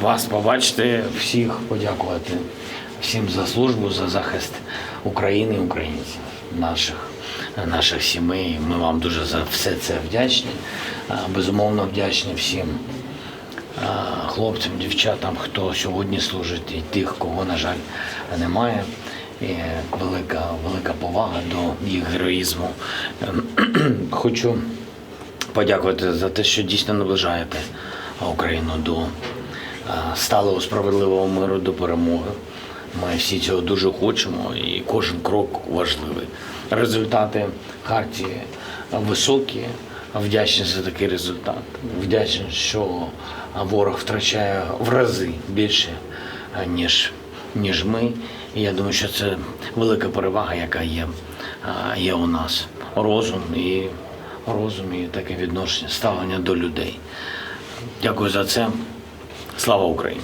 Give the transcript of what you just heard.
вас побачити, всіх подякувати всім за службу, за захист України і українців, наших, наших сімей. Ми вам дуже за все це вдячні. Безумовно, вдячні всім хлопцям, дівчатам, хто сьогодні служить, і тих, кого, на жаль, немає. І велика, велика повага до їх героїзму. Хочу подякувати за те, що дійсно наближаєте Україну до сталого справедливого миру, до перемоги. Ми всі цього дуже хочемо, і кожен крок важливий. Результати хартії високі. Вдячні за такий результат. Вдячні, що ворог втрачає в рази більше, ніж, ніж ми. І я думаю, що це велика перевага, яка є, є у нас. Розум і розум і таке відношення, ставлення до людей. Дякую за це. Слава Україні!